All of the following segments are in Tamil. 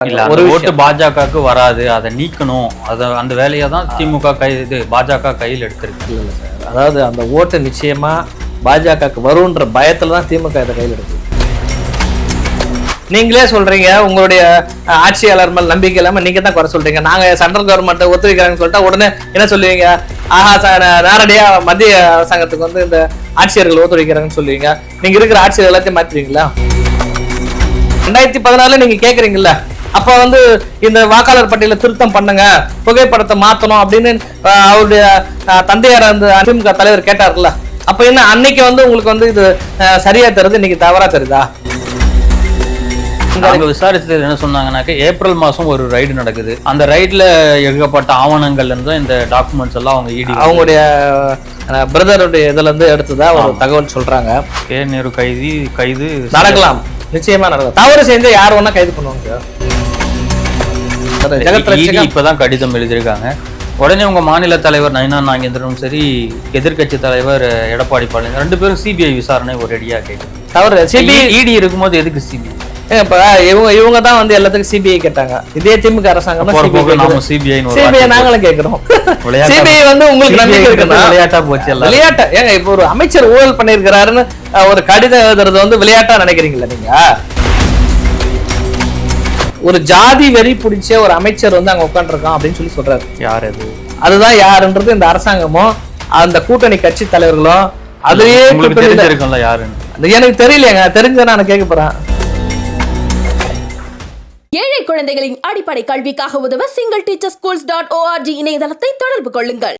இல்ல ஒரு. ஓட்டு பாஜகவுக்கு வராது. அதை நீக்கணும். அத அந்த வேலையை தான் திமுக கை இது பாஜக கையில் எடுத்திருக்கு. இல்ல சார். அதாவது அந்த ஓட்டு நிச்சயமா பாஜகவுக்கு வரும்ன்ற பயத்துல தான் திமுக இதை கையில் எடுக்குது. நீங்களே சொல்றீங்க உங்களுடைய அஹ், ஆட்சியாளர் மேல் நம்பிக்கை இல்லாம நீங்க தான் குறை சொல்றீங்க. நாங்க சென்ட்ரல் கவர்மெண்ட் ஒத்துழைக்கிறாங்கன்னு சொல்லிட்டா உடனே என்ன சொல்லுவீங்க? ஆஹா சார் நேரடியா மத்திய அரசாங்கத்துக்கு வந்து இந்த ஆட்சியர்கள் ஒத்துழைக்கிறாங்கன்னு சொல்லுவீங்க. நீங்க இருக்கிற ஆட்சியர் எல்லாத்தையும் மாத்துவீங்களா? ரெண்டாயிரத்தி பதினாலுல நீங்க கேக்குறீங்கல்ல அப்ப வந்து இந்த வாக்காளர் பட்டியல திருத்தம் பண்ணுங்க புகைப்படத்தை மாத்தணும் அப்படின்னு அவருடைய தந்தையார் அந்த அதிமுக தலைவர் கேட்டார்ல. அப்ப என்ன அன்னைக்கு வந்து உங்களுக்கு வந்து இது சரியா தருது இன்னைக்கு தவறா தருதா அவங்க விசாரிச்சது என்ன சொன்னாங்கன்னாக்க ஏப்ரல் மாசம் ஒரு ரைடு நடக்குது. அந்த ரைட்ல எடுக்கப்பட்ட ஆவணங்கள்ல இருந்து தான் இந்த டாக்குமெண்ட்ஸ் எல்லாம் அவங்க இடி அவங்களுடைய பிரதருடைய இதுல இருந்து எடுத்ததா ஒரு தகவல் சொல்றாங்க. கே நேரு கைதி கைது. நடக்கலாம். நிச்சயமா நடக்கும் தவறு செஞ்சா யார் வேணா கைது பண்ணுவாங்க ஜெகத் இப்பதான் கடிதம் எழுதியிருக்காங்க. உடனே உங்க மாநில தலைவர் நயினா நாகேந்திரனும் சரி எதிர்க்கட்சி தலைவர் எடப்பாடி பழனிசாமி ரெண்டு பேரும் சிபிஐ விசாரணை ஒரு அடியா கேட்குது தவறு சிபிஐ இடி இருக்கும்போது எதுக்கு சிபிஐ இப்ப இவங்க இவங்க தான் வந்து எல்லாத்துக்கும் சிபிஐ கேட்டாங்க. இதே திமுக அரசாங்கம் சிபிஐ சிபிஐ நாங்களும் கேக்குறோம். சிபிஐ வந்து உங்களுக்கு நம்பிக்கை இருக்குன்னா விளையாட்டா போச்சு விளையாட்டு? ஏங்க இப்ப ஒரு அமைச்சர் ஊழல் பண்ணிருக்கிறாருன்னு ஒரு கடிதம் எழுதுறது வந்து விளையாட்டா நினைக்கிறீங்களா நீங்க? ஒரு ஜாதி வெறி பிடிச்ச ஒரு அமைச்சர் வந்து அங்க உட்காந்துருக்கான் அப்படின்னு சொல்லி சொல்றாரு. யார் அது? அதுதான் யாருன்றது இந்த அரசாங்கமும் அந்த கூட்டணி கட்சி தலைவர்களும் அதுலயே தெரிஞ்சிருக்கும்ல யாருன்னு. எனக்கு தெரியலையேங்க. தெரிஞ்சா நான் கேட்க போறேன். ஏழை குழந்தைகளின் அடிப்படை கல்விக்காக உதவ single teacher schools dot O R G இணையதளத்தை தொடர்பு கொள்ளுங்கள்.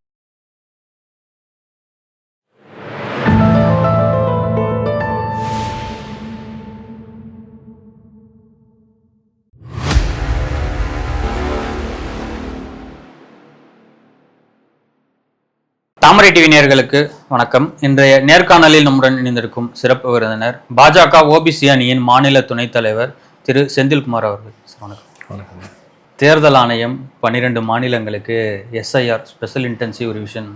தாமரை டிவி நேயர்களுக்கு வணக்கம். இன்றைய நேர்காணலில் நம்முடன் இணைந்திருக்கும் சிறப்பு விருந்தினர் பாஜக ஓபிசி அணியின் மாநில துணைத் தலைவர் திரு செந்தில்குமார் அவர்கள். வணக்கம். தேர்தல் ஆணையம் பன்னிரெண்டு மாநிலங்களுக்கு எஸ்ஐஆர் ஸ்பெஷல் இன்டென்சிவ் ரிவிஷன்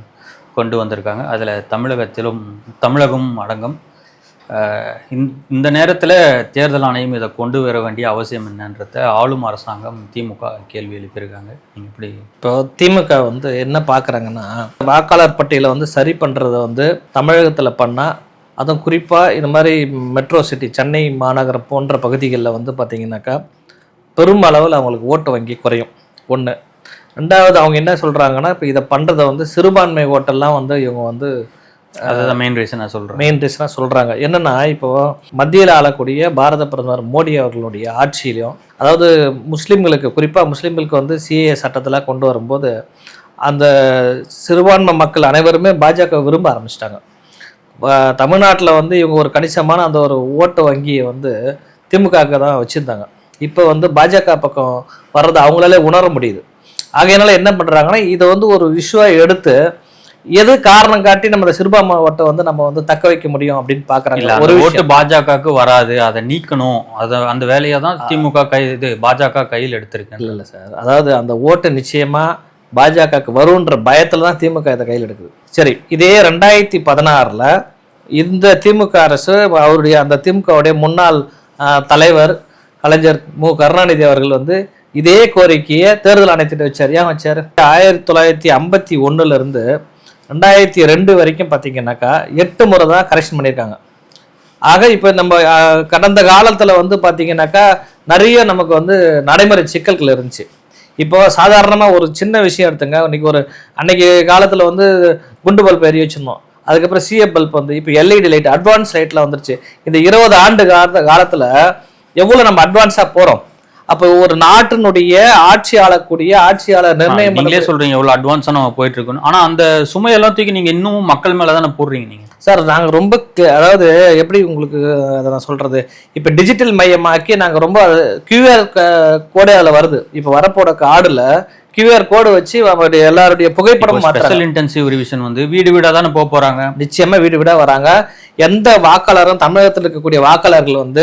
கொண்டு வந்திருக்காங்க. அதில் தமிழகத்திலும் தமிழகம் அடங்கும். இந்த- இந்த நேரத்தில் தேர்தல் ஆணையம் இதை கொண்டு வர வேண்டிய அவசியம் என்னன்றத ஆளும் அரசாங்கம் திமுக கேள்வி எழுப்பியிருக்காங்க. நீங்கள் இப்படி இப்போ திமுக வந்து என்ன பார்க்குறாங்கன்னா வாக்காளர் பட்டியலை வந்து சரி பண்ணுறத வந்து தமிழகத்தில் பண்ணால் அதுவும் குறிப்பாக இந்த மாதிரி மெட்ரோ சிட்டி சென்னை மாநகரம் போன்ற பகுதிகளில் வந்து பார்த்தீங்கன்னாக்கா பெருமளவில் அவங்களுக்கு ஓட்டு வங்கி குறையும். ஒன்று ரெண்டாவது அவங்க என்ன சொல்கிறாங்கன்னா இப்போ இதை பண்ணுறதை வந்து சிறுபான்மை ஓட்டெல்லாம் வந்து இவங்க வந்து அதுதான் மெயின் ரீசன் நான் சொல்கிறேன் மெயின் ரீசனாக சொல்கிறாங்க என்னென்னா இப்போ மத்தியில் ஆளக்கூடிய பாரத பிரதமர் மோடி அவர்களுடைய ஆட்சியிலையும் அதாவது முஸ்லீம்களுக்கு குறிப்பாக முஸ்லீம்களுக்கு வந்து சிஏ சட்டத்தில் கொண்டு வரும்போது அந்த சிறுபான்மை மக்கள் அனைவருமே பாஜக விரும்ப ஆரம்பிச்சிட்டாங்க. தமிழ்நாட்டில் வந்து இவங்க ஒரு கணிசமான அந்த ஒரு ஓட்டு வங்கியை வந்து திமுகவுக்கு தான் வச்சுருந்தாங்க. இப்போ வந்து பாஜக பக்கம் வர்றது அவங்களாலே உணர முடியுது. ஆகையினால என்ன பண்ணுறாங்கன்னா இதை வந்து ஒரு இஷ்யூவாக எடுத்து எது காரணம் காட்டி நம்ம சிறுபான்மை வந்து நம்ம வந்து தக்க வைக்க முடியும் அப்படின்னு பாக்குறாங்க? ஒரு ஓட்டு பாஜகவுக்கு வராது அதை நீக்கணும். அத அந்த வேலையை தான் திமுக கை இது பாஜக கையில் எடுத்திருக்கேன் இல்ல இல்ல சார். அதாவது அந்த ஓட்டு நிச்சயமா பாஜகவுக்கு வரும்ன்ற பயத்துல தான் திமுக இதை கையில் எடுக்குது. சரி இதே ரெண்டாயிரத்தி பதினாறுல இந்த திமுக அரசு அவருடைய அந்த திமுகவுடைய முன்னாள் தலைவர் கலைஞர் மு. கருணாநிதி அவர்கள் வந்து இதே கோரிக்கையை தேர்தல் ஆணையத்திட்ட வச்சார். ஏன் வச்சார்? ஆயிரத்தி தொள்ளாயிரத்தி ஐம்பத்தி ஒண்ணுல இருந்து ரெண்டாயிரத்தி ரெண்டு வரைக்கும் பார்த்தீங்கன்னாக்கா எட்டு முறை தான் கரெக்ஷன் பண்ணியிருக்காங்க. ஆக இப்போ நம்ம கடந்த காலத்தில் வந்து பார்த்தீங்கன்னாக்கா நிறைய நமக்கு வந்து நடைமுறை சிக்கல்கள் இருந்துச்சு. இப்போ சாதாரணமாக ஒரு சின்ன விஷயம் எடுத்துங்க. இன்னைக்கு ஒரு அன்னைக்கு காலத்தில் வந்து குண்டு பல்ப் எரிய வச்சிருந்தோம். அதுக்கப்புறம் சிஎப் பல்ப் வந்து இப்போ எல்இடி லைட் அட்வான்ஸ் லைட்டில் வந்துருச்சு. இந்த இருபது ஆண்டு கால காலத்தில் எவ்வளோ நம்ம அட்வான்ஸாக போகிறோம் அப்போ ஒரு நாட்டினுடைய ஆட்சி ஆளக்கூடிய ஆட்சியாளர் நிர்ணயம் நீங்களே சொல்றீங்க எவ்வளவு அட்வான்ஸா நம்ம போயிட்டு இருக்கணும் ஆனா அந்த சுமையெல்லாம் தூக்கி நீங்க இன்னும் மக்கள் மேல தானே போடுறீங்க நீங்க? சார் நாங்கள் ரொம்ப அதாவது எப்படி உங்களுக்கு அதை நான் சொல்கிறது இப்போ டிஜிட்டல் மையமாக்கி நாங்கள் ரொம்ப கியூஆர் கோடே அதில் வருது. இப்போ வரப்போட கார்டில் கியூஆர் கோடு வச்சு அவருடைய எல்லாருடைய புகைப்படம் ஸ்பெஷல் இன்டென்சிவ் ரிவிஷன் வந்து வீடு வீடா தானே போக போறாங்க? நிச்சயமா வீடு வீடா வராங்க. எந்த வாக்காளரும் தமிழகத்தில் இருக்கக்கூடிய வாக்காளர்கள் வந்து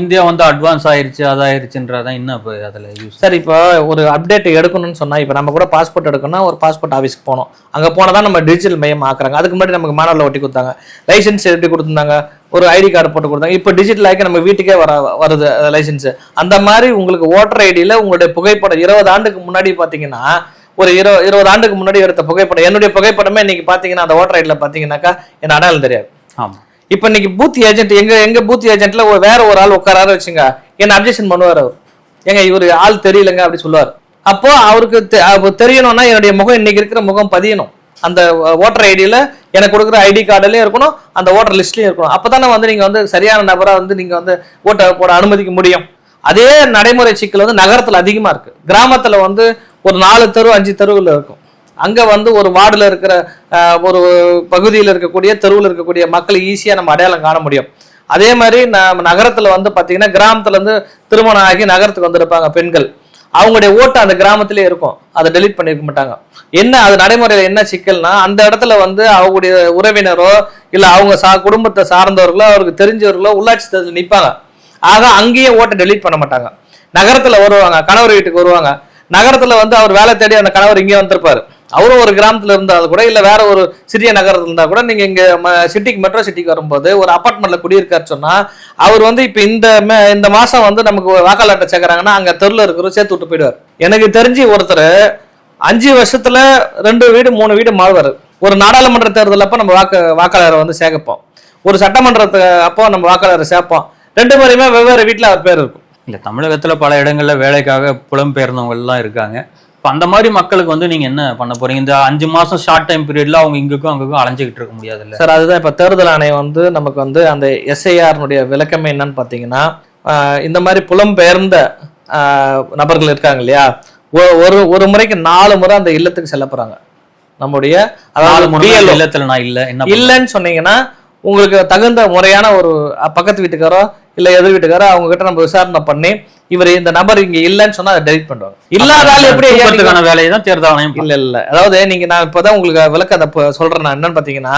இந்தியா வந்து அட்வான்ஸ் ஆயிருச்சு அதாயிருச்சுன்றதான் என்ன இப்ப அதுல யூஸ் சார் இப்போ ஒரு அப்டேட் எடுக்கணும்னு சொன்னா இப்போ நம்ம கூட பாஸ்போர்ட் எடுக்கணும்னா ஒரு பாஸ்போர்ட் ஆஃபீஸ்க்கு போனோம் அங்கே போனால் தான் நம்ம டிஜிட்டல் மையம் ஆக்குறாங்க. அதுக்கு முன்னாடி நமக்கு மாணவர்ல ஒட்டி கொடுத்தாங்க. லைசன்ஸ் எப்படி கொடுத்துருந்தாங்க? ஒரு ஐடி கார்டு போட்டு கொடுத்தாங்க. இப்போ டிஜிட்டல் ஆக்கி நம்ம வீட்டுக்கே வர வருது லைசன்ஸ் அந்த மாதிரி உங்களுக்கு ஓட்டர் ஐடியில் உங்களுடைய புகைப்படம் இருபது ஆண்டுக்கு முன்னாடி பார்த்தீங்கன்னா ஒரு இருபது இருபது ஆண்டுக்கு முன்னாடி எடுத்த புகைப்படம் என்னுடைய புகைப்படமே இன்னைக்கு பார்த்தீங்கன்னா அந்த ஓட்டர் ஐடியில் பார்த்தீங்கன்னாக்கா என்ன அடையாளம் தெரியாது. ஆமா. இப்போ இன்னைக்கு பூத் ஏஜென்ட் எங்க எங்க பூத் ஏஜென்ட்ல வேற ஒரு ஆள் உட்காராரு வச்சுங்க. என்ன அப்ஜெக்ஷன் பண்ணுவார் அவர்? ஏங்க இவர் ஆள் தெரியலங்க அப்படி சொல்லுவார். அப்போ அவருக்கு தெரியணும்னா என்னுடைய முகம் இன்னைக்கு இருக்கிற முகம் பதியணும். அந்த ஓட்டர் ஐடியில் எனக்கு கொடுக்குற ஐடி கார்டுலேயும் இருக்கணும் அந்த ஓட்டர் லிஸ்ட்லையும் இருக்கணும். அப்பதானே வந்து நீங்கள் வந்து சரியான நபராக வந்து நீங்கள் வந்து ஓட்டை போட அனுமதிக்க முடியும். அதே நடைமுறை சிக்கல் வந்து நகரத்தில் அதிகமாக இருக்குது கிராமத்தில் வந்து ஒரு நாலு தெரு அஞ்சு தெருவில் இருக்கும். அங்கே வந்து ஒரு வார்டில் இருக்கிற ஒரு பகுதியில் இருக்கக்கூடிய தெருவில் இருக்கக்கூடிய மக்களை ஈஸியாக நம்ம அடையாளம் காண முடியும். அதே மாதிரி நம்ம நகரத்தில் வந்து பார்த்தீங்கன்னா கிராமத்துலேருந்து திருமணம் ஆகி நகரத்துக்கு வந்திருப்பாங்க பெண்கள். அவங்களுடைய ஓட்டு அந்த கிராமத்திலே இருக்கும். அதை டெலீட் பண்ணிருக்க மாட்டாங்க. என்ன அது நடைமுறையில் என்ன சிக்கல்னா அந்த இடத்துல வந்து அவங்களுடைய உறவினரோ இல்லை அவங்க சா குடும்பத்தை சார்ந்தவர்களோ அவருக்கு தெரிஞ்சவர்களோ உள்ளாட்சி தேர்தல் நிற்பாங்க ஆக அங்கேயே ஓட்டை டெலீட் பண்ண மாட்டாங்க. நகரத்தில் வருவாங்க கணவர் வீட்டுக்கு வருவாங்க. நகரத்தில் வந்து அவர் வேலை தேடி அந்த கணவர் இங்கே வந்திருப்பாரு. அவரும் ஒரு கிராமத்தில் இருந்தால் கூட இல்லை வேற ஒரு சிறிய நகரத்தில் இருந்தால் கூட நீங்கள் இங்கே ம சிட்டிக்கு மெட்ரோ சிட்டிக்கு வரும்போது ஒரு அப்பார்ட்மெண்ட்டில் குடியிருக்காரு சொன்னால் அவர் வந்து இப்போ இந்த மே- இந்த மாதம் வந்து நமக்கு வாக்காளர் அட்டை அங்கே தெருவில் தெருல இருக்கிற சேர்த்து விட்டு போயிடுவார். எனக்கு தெரிஞ்சு ஒருத்தர் அஞ்சு வருஷத்தில் ரெண்டு வீடு மூணு வீடு மாறுவார். ஒரு நாடாளுமன்ற தேர்தல் நம்ம வாக்கு வாக்காளரை வந்து சேர்க்கப்போம். ஒரு சட்டமன்றத்தை அப்போ நம்ம வாக்காளரை சேர்ப்போம். ரெண்டு முறையுமே வெவ்வேறு வீட்டில் அவர் பேர் இருக்கும். இல்லை தமிழகத்தில் பல இடங்களில் வேலைக்காக புலம்பெயர்ந்தவங்கள்லாம் இருக்காங்க. இப்ப அந்த மாதிரி மக்களுக்கு வந்து நீங்க என்ன பண்ண போறீங்க? இந்த அஞ்சு மாசம் ஷார்ட் டைம் பீரியட்ல அவங்க இங்குக்கும் அங்குக்கும் அலைஞ்சுக்கிட்டு இருக்க முடியாதுல்ல? சார் அதுதான். இப்போ தேர்தல் ஆணையம் வந்து நமக்கு வந்து அந்த எஸ்ஐஆர்னுடைய விளக்கமே என்னன்னு பார்த்தீங்கன்னா இந்த மாதிரி புலம்பெயர்ந்த ஆஹ் நபர்கள் இருக்காங்க இல்லையா? ஒரு ஒரு முறைக்கு நாலு முறை அந்த இல்லத்துக்கு செல்ல போறாங்க. நம்முடைய. இல்லத்துல நான் இல்ல என்ன இல்லைன்னு சொன்னீங்கன்னா உங்களுக்கு தகுந்த முறையான ஒரு பக்கத்து வீட்டுக்காரோ இல்ல எதிர் வீட்டுக்காரோ அவங்க கிட்ட நம்ம விசாரணை பண்ணி இவர் இந்த நபர் இங்க இல்லைன்னு சொன்னா அதை டெலிட் பண்ணுவாங்க இல்லாத ஆள் எப்படி தூக்கத்துக்கான வேலையை தான் தேர்தல் ஆணையம் இல்ல இல்ல அதாவது நீங்க நான் இப்பதான் உங்களுக்கு விளக்க அதை சொல்றேன். நான் என்னன்னு பாத்தீங்கன்னா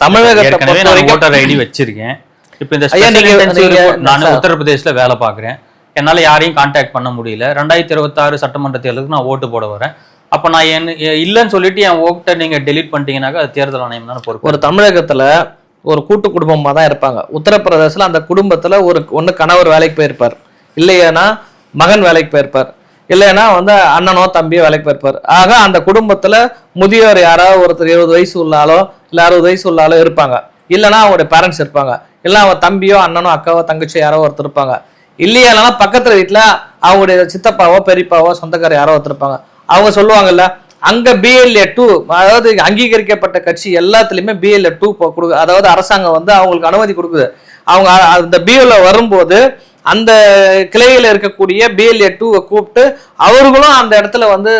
தமிழகத்தை ஓட்டர் ஐடி வச்சிருக்கேன். இப்போ இந்த நான். உத்தரப்பிரதேசல வேலை பார்க்குறேன். என்னால யாரையும் காண்டாக்ட் பண்ண முடியல. ரெண்டாயிரத்தி இருபத்தாறு சட்டமன்ற தேர்தலுக்கு நான் ஓட்டு போட வரேன். அப்போ நான் என் இல்லைன்னு சொல்லிட்டு என் ஓட்டை நீங்க டெலீட் பண்ணிட்டீங்கன்னாக்கா அது தேர்தல் ஆணையம் தானே பொறுப்பு. ஒரு தமிழகத்துல ஒரு கூட்டு குடும்பமா தான் இருப்பாங்க. உத்தரப்பிரதேசல அந்த குடும்பத்துல ஒரு ஒண்ணு கணவர் வேலைக்கு போயிருப்பார். இல்லையானா மகன் வேலைக்கு போயிருப்பார். இல்லைன்னா வந்து அண்ணனோ தம்பியோ வேலைக்கு போயிருப்பார். ஆக அந்த குடும்பத்தில் முதியோர் யாராவது ஒருத்தர் இருபது வயசு உள்ளாலோ இல்லை அறுபது வயசு உள்ளாலோ இருப்பாங்க. இல்லைனா அவங்களுடைய பேரண்ட்ஸ் இருப்பாங்க. இல்லை அவன் தம்பியோ அண்ணனோ அக்காவோ தங்கச்சியோ யாரோ ஒருத்தர் இருப்பாங்க. இல்லையா பக்கத்தில் வீட்டில் அவங்களுடைய சித்தப்பாவோ பெரியப்பாவோ சொந்தக்காரர் யாரோ ஒருத்தர் இருப்பாங்க. அவங்க சொல்லுவாங்கல்ல அங்கே பிஎல்ஏ டூ அதாவது அங்கீகரிக்கப்பட்ட கட்சி எல்லாத்துலேயுமே பிஎல்ஏ டூ கொடுக்கு அதாவது அரசாங்கம் வந்து அவங்களுக்கு அனுமதி கொடுக்குது. அவங்க அந்த பிஎல்ஏ வரும்போது அந்த கிளையில இருக்கக்கூடிய பிஎல்ஏ டூவை கூப்பிட்டு அவர்களும் அந்த இடத்துல வந்து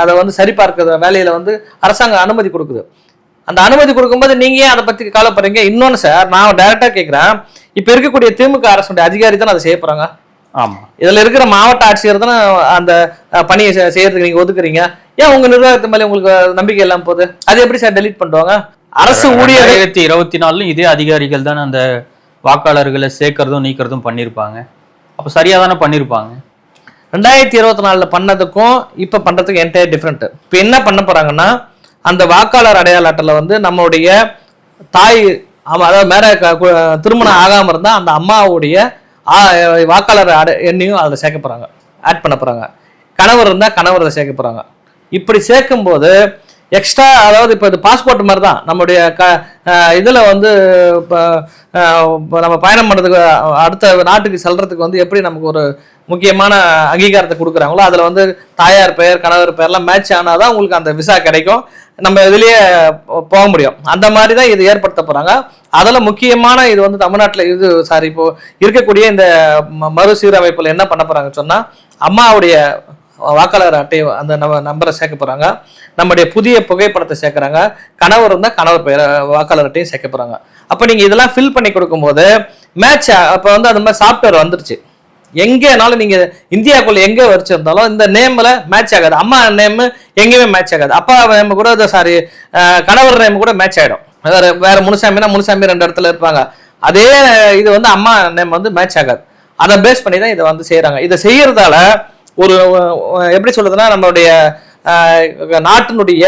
அதை வந்து சரிபார்க்கிற வேலையில வந்து அரசாங்கம் அனுமதி கொடுக்குது. அந்த அனுமதி கொடுக்கும்போது நீங்க ஏன் அதை பத்தி கவலைப்படுறீங்க? இன்னொன்னு சார் நான் டைரக்டா கேட்கிறேன் இப்ப இருக்கக்கூடிய திமுக அரசுடைய அதிகாரி தானே அதை செய்ய போறாங்க? ஆமா. இதுல இருக்கிற மாவட்ட ஆட்சியர் தானே அந்த பணியை செய்யறதுக்கு நீங்க ஒதுக்குறீங்க. ஏன் உங்க நிர்வாகத்து மேல உங்களுக்கு நம்பிக்கை எல்லாம் போகுது? அது எப்படி சார் டெலீட் பண்ணுவாங்க? அரசு ஊழியர் ரெண்டாயிரத்தி இருபத்தி நாலுலும் இதே அதிகாரிகள் தானே அந்த வாக்காளர்களை சேர்க்கறதும் நீக்கிறதும் பண்ணியிருப்பாங்க அப்போ சரியாக தானே பண்ணியிருப்பாங்க ரெண்டாயிரத்தி இருபத்தி நாலில் பண்ணதுக்கும் இப்போ பண்ணுறதுக்கும் என்டையர் டிஃப்ரெண்ட் இப்போ என்ன பண்ண போகிறாங்கன்னா அந்த வாக்காளர் அடையாள அட்டையில் வந்து நம்மளுடைய தாய் அதாவது மேல க- கு- திருமணம் ஆகாமல் இருந்தால் அந்த அம்மாவுடைய வாக்காளர் அடை எண்ணையும் அதில் சேர்க்க போகிறாங்க ஆட் பண்ண போகிறாங்க கணவர் இருந்தால் கணவர் சேர்க்க போகிறாங்க இப்படி சேர்க்கும்போது எக்ஸ்ட்ரா அதாவது இப்போ இது பாஸ்போர்ட் மாதிரி தான் நம்முடைய க இதில் வந்து இப்போ நம்ம பயணம் பண்ணுறதுக்கு அடுத்த நாட்டுக்கு செல்றதுக்கு வந்து எப்படி நமக்கு ஒரு முக்கியமான அங்கீகாரத்தை கொடுக்குறாங்களோ அதில் வந்து தாயார் பெயர் கணவர் பெயர்லாம் மேட்ச் ஆனால் தான் உங்களுக்கு அந்த விசா கிடைக்கும். நம்ம இதுலேயே போ- போக முடியும். அந்த மாதிரி தான் இது ஏற்படுத்த போகிறாங்க அதில் முக்கியமான இது வந்து தமிழ்நாட்டில் இது சாரி இப்போது இருக்கக்கூடிய இந்த ம- மறுசீரமைப்பில் என்ன பண்ண போகிறாங்க சொன்னால் அம்மாவுடைய வாக்காளர் அட்டையை அந்த நம்ம நம்பரை சேர்க்க போகிறாங்க நம்முடைய புதிய புகைப்படத்தை சேர்க்குறாங்க. கணவர் இருந்தால் கணவர் பெயர் வாக்காளர் அட்டையும் சேர்க்க போகிறாங்க அப்போ நீங்கள் இதெல்லாம் ஃபில் பண்ணி கொடுக்கும்போது மேட்ச் அப்போ வந்து அந்த மாதிரி சாஃப்ட்வேர் வந்துருச்சு. எங்கேனாலும் நீங்கள் இந்தியாக்குள்ள எங்கே வச்சுருந்தாலும் இந்த நேமில் மேட்ச் ஆகாது. அம்மா நேம் எங்கேயுமே மேட்ச் ஆகாது. அப்பா நேம் கூட சாரி கணவர் நேம் கூட மேட்ச் ஆகிடும் வேற வேற முனுசாமினா முனுசாமி ரெண்டு இடத்துல இருப்பாங்க. அதே இது வந்து அம்மா நேம் வந்து மேட்ச் ஆகாது. அதை பேஸ் பண்ணி தான் இதை வந்து செய்கிறாங்க இதை செய்யறதால ஒரு எப்படி சொல்றதுன்னா நம்மளுடைய நாட்டினுடைய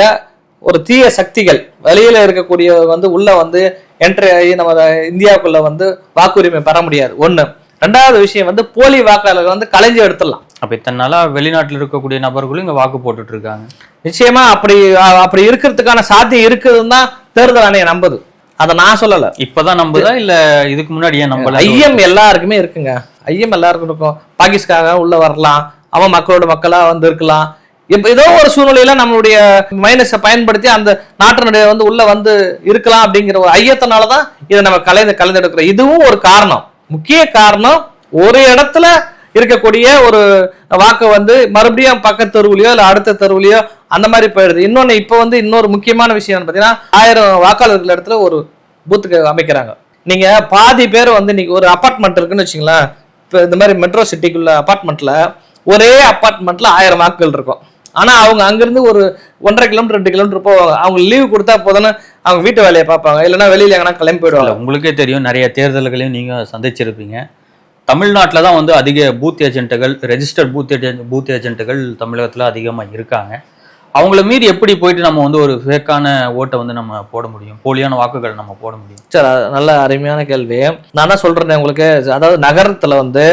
ஒரு தீய சக்திகள் வெளியில இருக்கக்கூடிய வந்து உள்ள வந்து என்ட்ரி ஆகி நம்ம இந்தியாவுக்குள்ள வந்து வாக்குரிமை பெற முடியாது. ஒண்ணு. ரெண்டாவது விஷயம் வந்து போலி வாக்காளர்கள் வந்து கலைஞ்சு எடுத்துடலாம். அப்ப இத்தனை நாளா வெளிநாட்டுல இருக்கக்கூடிய நபர்களும் இங்க வாக்கு போட்டுட்டு இருக்காங்க நிச்சயமா அப்படி அப்படி இருக்கிறதுக்கான சாத்தியம் இருக்குதுன்னு தான் தேர்தல் ஆணையம் நம்புது. அதை நான் சொல்லல. இப்பதான் நம்புதா இல்ல இதுக்கு முன்னாடி ஏன் நம்பல? ஐயம் எல்லாருக்குமே இருக்குங்க. ஐயம் எல்லாருக்கும் இருக்கும். பாகிஸ்தான் உள்ள வரலாம். அவன் மக்களோட மக்களா வந்து இருக்கலாம். இப்ப ஏதோ ஒரு சூழ்நிலையில நம்மளுடைய மைனஸை பயன்படுத்தி அந்த நாட்டினுடைய வந்து உள்ள வந்து இருக்கலாம் அப்படிங்கிற ஒரு ஐயத்தினாலதான் இதை நம்ம கலைந்து கலந்தெடுக்கிறோம். இதுவும் ஒரு காரணம். முக்கிய காரணம் ஒரு இடத்துல இருக்கக்கூடிய ஒரு வாக்கு வந்து மறுபடியும் பக்கத்து தெருவுலையோ இல்ல அடுத்த தெருவுலையோ அந்த மாதிரி போயிடுது. இன்னொன்னு இப்ப வந்து இன்னொரு முக்கியமான விஷயம் என்னன்னு பாத்தீங்கன்னா ஆயிரம் வாக்காளர்கள் இடத்துல ஒரு பூத்துக்கு அமைக்கிறாங்க. நீங்க பாதி பேர் வந்து இன்னைக்கு ஒரு அபார்ட்மெண்ட் இருக்குன்னு வச்சுங்களேன் இப்போ இந்த மாதிரி மெட்ரோ சிட்டிக்குள்ள அபார்ட்மெண்ட்ல ஒரே அபார்ட்மெண்ட்ல ஆயிரம் வாக்குகள் இருக்கும். ஆனா அவங்க அங்கிருந்து ஒரு ஒன்றரை கிலோமீட்டர் ரெண்டு கிலோமீட்டர் போவாங்க. அவங்க லீவு கொடுத்தா போதுன்னு அவங்க வீட்டு வேலையை பார்ப்பாங்க. இல்லைன்னா வெளியில எங்கன்னா கிளம்பி போயிடுவாங்க. உங்களுக்கே தெரியும் நிறைய தேர்தல்களையும் நீங்க சந்திச்சிருப்பீங்க. தமிழ்நாட்டில் தான் வந்து அதிக பூத் ஏஜென்ட்டுகள் ரெஜிஸ்டர்ட் பூத் ஏஜென்ட் பூத் ஏஜென்ட்டுகள் தமிழகத்துல அதிகமா இருக்காங்க. அவங்கள மீறி எப்படி போயிட்டு நம்ம வந்து ஒரு ஃபேக்கான ஓட்டை வந்து நம்ம போட முடியும்? போலியான வாக்குகள் நம்ம போட முடியும்? சரி நல்ல அருமையான கேள்வி. நான் என்ன சொல்றேன் உங்களுக்கு அதாவது நகரத்துல வந்து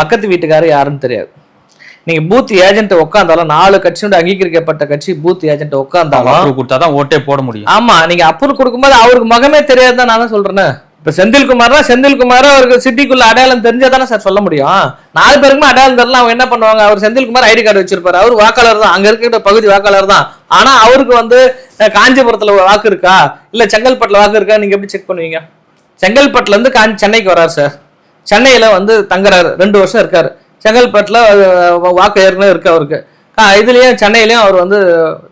பக்கத்து வீட்டுக்காரர் யாருன்னு தெரியாது. நீங்க பூத் ஏஜென்ட் உட்காந்தாலும் நாலு கட்சியோட அங்கீகரிக்கப்பட்ட கட்சி பூத் ஏஜென்ட் உட்காந்தாலும் கொடுத்தா தான் ஓட்டே போட முடியும். ஆமா நீங்க அப்ரூவ் கொடுக்கும்போது அவருக்கு முகமே தெரியாது தான் நான் சொல்றேன். இப்ப செந்தில்குமார்னா செந்தில்குமார் அவருக்கு சிட்டிக்குள்ள அடையாளம் தெரிஞ்சா தானே சார் சொல்ல முடியும். நாலு பேருக்குமே அடையாளம் தெரியல அவங்க என்ன பண்ணுவாங்க? அவர் செந்தில்குமார் ஐடி கார்டு வச்சிருப்பாரு. அவர் வாக்காளர் தான். அங்க இருக்கிற பகுதி வாக்காளர் தான். ஆனா அவருக்கு வந்து காஞ்சிபுரத்துல வாக்கு இருக்கா? இல்ல செங்கல்பட்டுல வாக்கு இருக்கா? நீங்க எப்படி செக் பண்ணுவீங்க? செங்கல்பட்டுல இருந்து காஞ்சி சென்னைக்கு வராரு சார். சென்னையில வந்து தங்குறாரு. ரெண்டு வருஷம் இருக்காரு. செங்கல்பட்டுல வாக்கு ஏற்கனவே இருக்கு அவருக்கு. இதுலயும் சென்னையிலயும் அவர் வந்து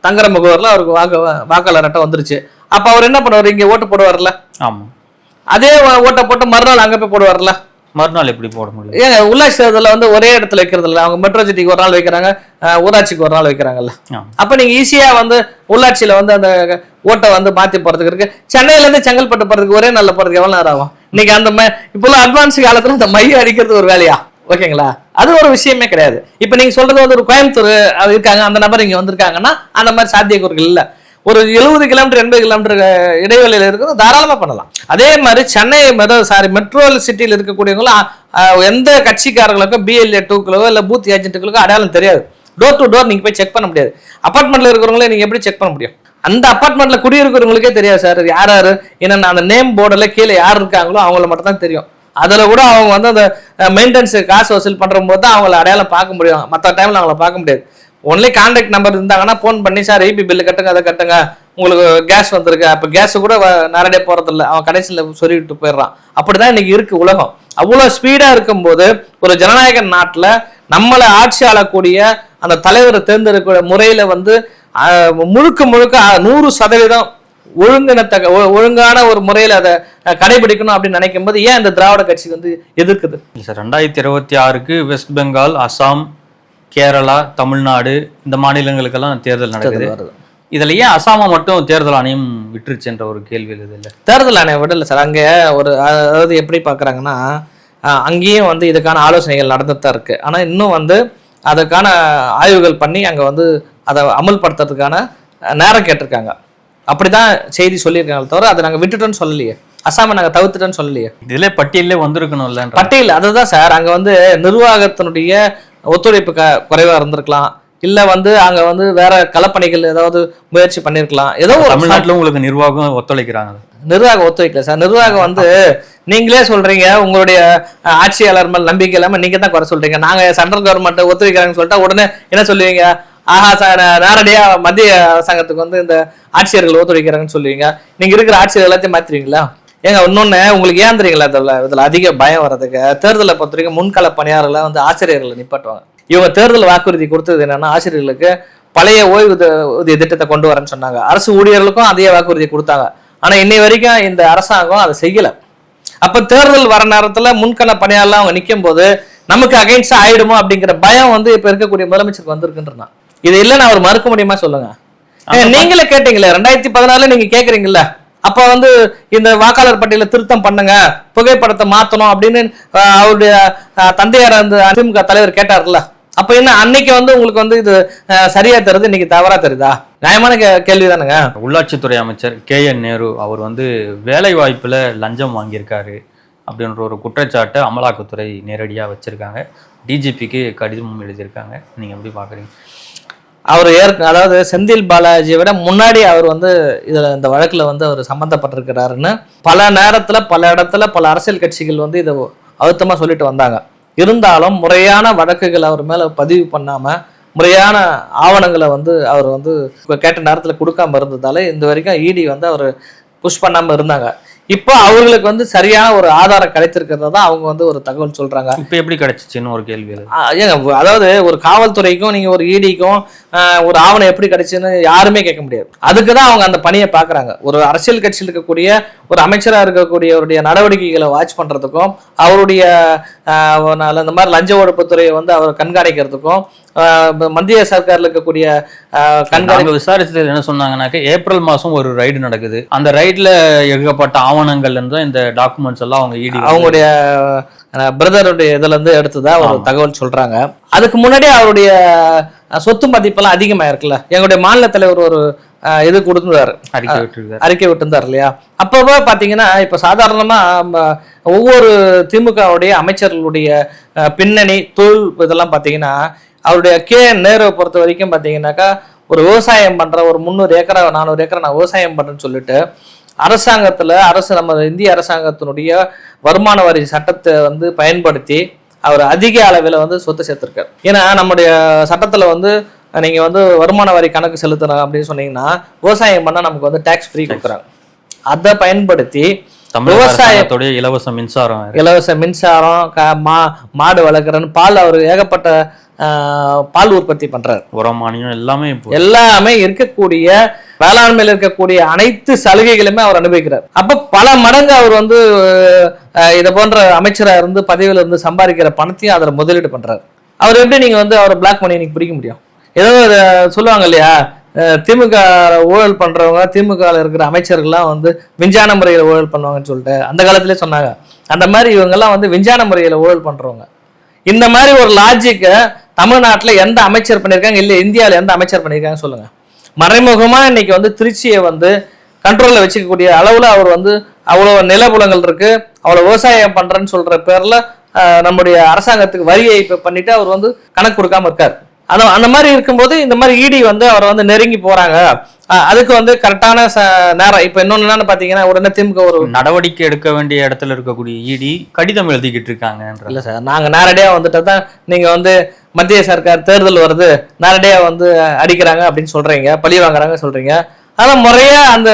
தங்குற முகவரில் அவருக்கு வாக்கு வாக்காளர் அட்டை வந்துருச்சு. அப்ப அவர் என்ன பண்ணுவார்? இங்க ஓட்டு போடுவார்ல ஆமா. அதே ஓட்டை போட்டு மறுநாள் அங்க போய் போடுவார்ல மறுநாள் எப்படி போட முடியும்? ஏங்க உள்ளாட்சி தேர்தலில் வந்து ஒரே இடத்துல வைக்கிறது இல்ல. அவங்க மெட்ரோ சிட்டிக்கு ஒரு நாள் வைக்கிறாங்க ஊராட்சிக்கு ஒரு நாள் வைக்கிறாங்கல்ல. அப்ப நீங்க ஈஸியா வந்து உள்ளாட்சியில வந்து அந்த ஓட்டை வந்து மாத்தி போறதுக்கு இருக்கு. சென்னையில இருந்து செங்கல்பட்டு போறதுக்கு ஒரே நாள்ல போறதுக்கு எவ்வளவு நேரம் ஆகும்? இன்னைக்கு அந்த ம- இப்போலாம் அட்வான்ஸ் காலத்துல அந்த மைய அடிக்கிறது ஒரு வேலையா? ஓகேங்களா? அது ஒரு விஷயமே கிடையாது. இப்போ நீங்க சொல்றது வந்து ஒரு கோயம்புத்தூர் இருக்காங்க அந்த நபர் இங்க வந்திருக்காங்கன்னா அந்த மாதிரி சாத்தியக்கூறுகள் இல்ல. ஒரு எழுபது கிலோமீட்டர் எண்பது கிலோமீட்டர் இடைவெளியில் இருக்கிறது தாராளமாக பண்ணலாம். அதே மாதிரி சென்னை சாரி மெட்ரோ சிட்டியில் இருக்கக்கூடியவங்களும் எந்த கட்சிக்காரர்களுக்கும் பிஎல்ஏ டூக்களோ இல்லை பூத் ஏஜென்ட்டுகளுக்கோ அடையாளம் தெரியாது. டோர் டு டோர் நீங்கள் போய் செக் பண்ண முடியாது. அப்பார்ட்மெண்ட்டில் இருக்கிறவங்களே நீங்கள் எப்படி செக் பண்ண முடியும்? அந்த அப்பார்ட்மெண்ட்டில் குடியிருக்கிறவங்களுக்கே தெரியாது சார் யார் யார்? என்னென்ன அந்த நேம் போர்டில் கீழே யார் இருக்காங்களோ அவங்கள மட்டும் தான் தெரியும். அதில் கூட அவங்க வந்து அந்த மெயின்டெனன்ஸ் காசு வசூல் பண்ணுற போது தான் அவங்கள அடையாளம் பார்க்க முடியும். மற்ற டைமில் அவங்கள பார்க்க முடியாது. ஒன்லி கான்டாக்ட் நம்பர் இருந்தாங்கன்னா ஃபோன் பண்ணி சார் ஐபி பில்லு கட்டுங்க அதை கட்டுங்க. உங்களுக்கு கேஸ் வந்திருக்கு. அப்போ கேஸு கூட நேரடியாக போகிறதில்ல அவன் கடைசியில் சொல்லிட்டு போயிடுறான். அப்படிதான் இன்றைக்கி இருக்குது உலகம். அவ்வளோ ஸ்பீடாக இருக்கும்போது ஒரு ஜனநாயக நாட்டில் நம்மளை ஆட்சி ஆளக்கூடிய அந்த தலைவரை தேர்ந்தெடுக்கிற முறையில் வந்து முழுக்க முழுக்க நூறு சதவீதம் ஒழுங்கினத்தக்க ஒழுங்கான ஒரு முறையில அதை கடைபிடிக்கணும் அப்படின்னு நினைக்கும் போது ஏன் இந்த திராவிட கட்சி வந்து எதிர்க்குது? சார் ரெண்டாயிரத்தி இருபத்தி ஆறுக்கு வெஸ்ட் பெங்கால் அசாம் கேரளா தமிழ்நாடு இந்த மாநிலங்களுக்கெல்லாம் தேர்தல் நடக்குது. இதுல ஏன் அசாமை மட்டும் தேர்தல் ஆணையம் விட்டுருச்சுன்ற ஒரு கேள்வி எழுது இல்ல? தேர்தல் ஆணையம் விடல சார். அங்கே ஒரு அதாவது எப்படி பார்க்குறாங்கன்னா அங்கேயும் வந்து இதுக்கான ஆலோசனைகள் நடந்துட்டு தான் இருக்கு. ஆனால் இன்னும் வந்து அதுக்கான ஆய்வுகள் பண்ணி அங்கே வந்து அதை அமல்படுத்துறதுக்கான நேரம் கேட்டிருக்காங்க. அப்படிதான் செய்தி சொல்லியிருக்காங்க தவிர அதை நாங்கள் விட்டுட்டோன்னு சொல்லலையே. அசாமை நாங்கள் தவிர்த்துட்டோன்னு சொல்லலையே. இதுல பட்டியலே வந்திருக்கணும்ல பட்டியல் அதுதான் சார். அங்க வந்து நிர்வாகத்தினுடைய ஒத்துழைப்பு க குறைவா இருந்திருக்கலாம். இல்ல வந்து அங்க வந்து வேற களப்பணிகள் ஏதாவது முயற்சி பண்ணிருக்கலாம். ஏதோ ஒரு தமிழ்நாட்டுல உங்களுக்கு நிர்வாகம் ஒத்துழைக்கிறாங்க நிர்வாகம் ஒத்துழைக்கல சார். நிர்வாகம் வந்து நீங்களே சொல்றீங்க உங்களுடைய ஆட்சியாளர் மேல் நம்பிக்கை இல்லாம நீங்க தான் குறை சொல்றீங்க. நாங்க சென்ட்ரல் கவர்மெண்ட் ஒத்துழைக்கிறாங்கன்னு சொல்லிட்டா உடனே என்ன சொல்லுவீங்க? ஆஹா சார் நேரடியா மத்திய அரசாங்கத்துக்கு வந்து இந்த ஆட்சியர்கள் ஒத்துழைக்கிறாங்கன்னு சொல்லுவீங்க. நீங்க இருக்கிற ஆட்சியர் எல்லாத்தையும் மாத்திருவீங்களா ஏங்க இன்னொன்னு உங்களுக்கு ஏன் தெரியுங்களா இதில் இதில் அதிக பயம் வர்றதுக்கு? தேர்தலை பொறுத்த வரைக்கும் முன்கள பணியாளர்களை வந்து ஆசிரியர்களை நிப்பாட்டுவாங்க. இவங்க தேர்தல் வாக்குறுதி கொடுத்தது என்னன்னா ஆசிரியர்களுக்கு பழைய ஓய்வு ஊதிய திட்டத்தை கொண்டு வரேன்னு சொன்னாங்க. அரசு ஊழியர்களுக்கும் அதே வாக்குறுதி கொடுத்தாங்க. ஆனா இன்னை வரைக்கும் இந்த அரசாங்கம் அதை செய்யல. அப்ப தேர்தல் வர நேரத்துல முன்கள பணியாளர்லாம் அவங்க நிற்கும் போது நமக்கு அகைன்ஸ்டா ஆயிடுமோ அப்படிங்கிற பயம் வந்து இப்ப இருக்கக்கூடிய முதலமைச்சருக்கு வந்திருக்குன்றான் இது இல்லைன்னு அவர் மறுக்க முடியுமா சொல்லுங்க நீங்களே கேட்டீங்களே ரெண்டாயிரத்தி பதினாலுல நீங்க கேக்குறீங்கல்ல. அப்ப வந்து இந்த வாக்காளர் பட்டியல திருத்தம் பண்ணுங்க புகைப்படத்தை மாத்தணும் அப்படின்னு அவருடைய தந்தையார் அந்த அதிமுக தலைவர் கேட்டார்ல. அப்ப என்ன அன்னைக்கு வந்து உங்களுக்கு வந்து இது சரியா தெரியுது இன்னைக்கு தவறா தெரியுதா நியாயமான கேள்வி தானுங்க. உள்ளாட்சித்துறை அமைச்சர் கே என் நேரு அவர் வந்து வேலை வாய்ப்புல லஞ்சம் வாங்கியிருக்காரு அப்படின்ற ஒரு குற்றச்சாட்டை அமலாக்கத்துறை நேரடியா வச்சிருக்காங்க. டிஜிபிக்கு கடிதமும் எழுதியிருக்காங்க. நீங்க எப்படி பாக்குறீங்க? அவர் ஏற்க அதாவது செந்தில் பாலாஜியை விட முன்னாடி அவர் வந்து இதில் இந்த வழக்கில் வந்து அவர் சம்மந்தப்பட்டிருக்கிறாருன்னு பல நேரத்தில் பல இடத்துல பல அரசியல் கட்சிகள் வந்து இதை அழுத்தமாக சொல்லிட்டு வந்தாங்க. இருந்தாலும் முறையான வழக்குகள் அவர் மேலே பதிவு பண்ணாமல் முறையான ஆவணங்களை வந்து அவர் வந்து கேட்ட நேரத்தில் கொடுக்காம இருந்ததால இந்த வரைக்கும் இடி வந்து அவர் புஷ் பண்ணாமல் இருந்தாங்க. இப்போ அவர்களுக்கு வந்து சரியான ஒரு ஆதாரம் கிடைத்திருக்கிறதா தான் அவங்க வந்து ஒரு தகவல் சொல்றாங்க. இப்ப எப்படி கிடைச்சிச்சுன்னு ஒரு கேள்வி அதாவது ஒரு காவல்துறைக்கும் நீங்க ஒரு இடிக்கும் ஒரு ஆவணம் எப்படி கிடைச்சுன்னு யாருமே கேட்க முடியாது. அதுக்கு தான் அவங்க அந்த பணியை பார்க்கறாங்க. ஒரு அரசியல் கட்சியில் இருக்கக்கூடிய ஒரு அமைச்சரா இருக்கக்கூடியவருடைய நடவடிக்கைகளை வாட்ச் பண்றதுக்கும் அவருடைய இந்த மாதிரி லஞ்ச ஒழிப்புத்துறையை வந்து அவர் கண்காணிக்கிறதுக்கும் மத்திய சர்க்கார்ல இருக்கக்கூடிய ஆ, கண்காணி நாங்க விசாரிச்சதுல என்ன சொன்னாங்கன்னாக்க ஏப்ரல் மாசம் ஒரு ரைடு நடக்குது. அந்த ரைட்ல எடுக்கப்பட்ட ஆவணங்கள்ல இருந்து தான் இந்த டாக்குமெண்ட்ஸ் எல்லாம் அவங்க ஈடி அவங்களுடைய பிரதருடைய இதுல இருந்து எடுத்ததா ஒரு. தகவல் சொல்றாங்க. அதுக்கு முன்னாடி அவருடைய சொத்து மதிப்பெல்லாம் அதிகமா இருக்குல்ல எங்களுடைய மாநில தலைவர் ஒரு இது கொடுத்துருந்தாரு. அறிக்கை விட்டுருந்தார். இல்லையா? அப்போ பாத்தீங்கன்னா இப்ப சாதாரணமா ம, ஒவ்வொரு திமுகவுடைய அமைச்சர்களுடைய பின்னணி தொழில் இதெல்லாம் பாத்தீங்கன்னா அவருடைய கே நேருவை பொறுத்த வரைக்கும் பாத்தீங்கன்னாக்கா ஒரு விவசாயம் பண்ற ஒரு முந்நூறு ஏக்கரா நானூறு ஏக்கரா நான் விவசாயம் பண்றேன்னு சொல்லிட்டு அரசாங்கத்துல அரசு நம்ம இந்திய அரசாங்கத்தினுடைய வருமான வரி சட்டத்தை வந்து பயன்படுத்தி அவர் அதிக அளவில் வந்து சொத்து சேர்த்திருக்காரு. ஏன்னா நம்முடைய சட்டத்துல வந்து நீங்க வந்து வருமான வரி கணக்கு செலுத்தணும் அப்படின்னு சொன்னீங்கன்னா விவசாயம் பண்ணா நமக்கு வந்து டேக்ஸ் ஃப்ரீ கொடுக்குறாங்க. அதை பயன்படுத்தி தமிழக விவசாய- அரசாங்கத்துடைய இலவச மின்சாரம். இலவச மின்சாரம் மா மாடு வளர்க்குறன்னு பால் அவர் ஏகப்பட்ட பால் உற்பத்தி பண்றாரு. உரமானியம் எல்லாமே எல்லாமே இருக்கக்கூடிய வேளாண்மையில் இருக்கக்கூடிய அனைத்து சலுகைகளுமே அவர் அனுபவிக்கிறார். அப்ப பல மடங்கு அவர் வந்து இதை போன்ற அமைச்சரா இருந்து பதவியில இருந்து சம்பாதிக்கிற பணத்தையும் அதில் முதலீடு பண்றாரு. அவர் எப்படி நீங்க வந்து அவர் பிளாக் பண்ணி நீங்க பிடிக்க முடியும்? ஏதோ சொல்லுவாங்க இல்லையா? திமுக ஊழல் பண்றவங்க திமுக இருக்கிற அமைச்சர்கள்லாம் வந்து விஞ்ஞான முறையில் ஊழல் பண்ணுவாங்கன்னு சொல்லிட்டு அந்த காலத்திலே சொன்னாங்க. அந்த மாதிரி இவங்கெல்லாம் வந்து விஞ்ஞான முறையில் ஊழல் பண்றவங்க. இந்த மாதிரி ஒரு லாஜிக்கை தமிழ்நாட்டில் எந்த அமைச்சர் பண்ணியிருக்காங்க இல்லை இந்தியாவில் எந்த அமைச்சர் பண்ணியிருக்காங்க சொல்லுங்க. மறைமுகமாக இன்னைக்கு வந்து திருச்சியை வந்து கண்ட்ரோலில் வச்சுக்கக்கூடிய அளவில் அவர் வந்து அவ்வளோ நிலப்புலங்கள் இருக்கு. அவ்வளோ விவசாயம் பண்றேன்னு சொல்ற பேர்ல நம்முடைய அரசாங்கத்துக்கு வரி ஏய்ப்பு பண்ணிட்டு அவர் வந்து கணக்கு கொடுக்காம இருக்காரு. அந்த அந்த மாதிரி இருக்கும்போது இந்த மாதிரி இடி வந்து அவரை வந்து நெருங்கி போறாங்க. அதுக்கு வந்து கரெக்டான நேரம். இப்ப இன்னொன்னு என்னன்னு பாத்தீங்கன்னா உடனே திமுக ஒரு நடவடிக்கை எடுக்க வேண்டிய இடத்துல இருக்கக்கூடிய இடி கடிதம் எழுதிக்கிட்டு இருக்காங்கன்ற இல்ல சார் நாங்க நேரடியா வந்துட்டு தான் நீங்க வந்து மத்திய சர்க்கார் தேர்தல் வருது நேரடியா வந்து அடிக்கிறாங்க அப்படின்னு சொல்றீங்க பழி வாங்குறாங்க சொல்றீங்க. ஆனா முறையா அந்த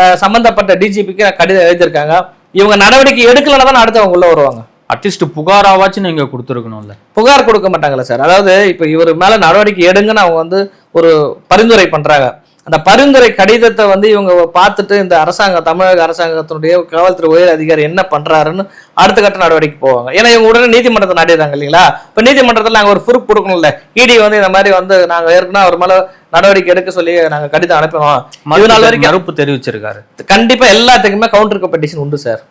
அஹ், சம்பந்தப்பட்ட டிஜிபிக்கு கடிதம் எழுதியிருக்காங்க. இவங்க நடவடிக்கை எடுக்கலன்னா தான் அடுத்து அவங்க உள்ள வருவாங்க. அட்லீஸ்ட் புகாராவாச்சும் நீங்க கொடுத்துருக்கணும்ல. புகார் கொடுக்க மாட்டாங்களா சார். அதாவது இப்ப இவர் மேல நடவடிக்கை எடுங்கன்னு அவங்க வந்து ஒரு பரிந்துரை பண்றாங்க. அந்த பரிந்துரை கடிதத்தை வந்து இவங்க பார்த்துட்டு இந்த அரசாங்கம் தமிழக அரசாங்கத்தினுடைய காவல்துறை உயர் அதிகாரி என்ன பண்றாருன்னு அடுத்த கட்ட நடவடிக்கை போவாங்க. ஏன்னா இவங்க உடனே நீதிமன்றத்தை நாடிடுறாங்க இல்லைங்களா? இப்ப நீதிமன்றத்தில் நாங்க ஒரு ப்ரூஃப் கொடுக்கணும்ல. இடி வந்து இந்த மாதிரி வந்து நாங்க ஏற்கனவே அவர் மேல நடவடிக்கை எடுக்க சொல்லி நாங்க கடிதம் அனுப்பினோம். இது நாள் வரைக்கும் மறுப்பு தெரிவிச்சிருக்காரு. கண்டிப்பா எல்லாத்துக்குமே கவுண்டர் பெட்டிஷன் உண்டு சார்.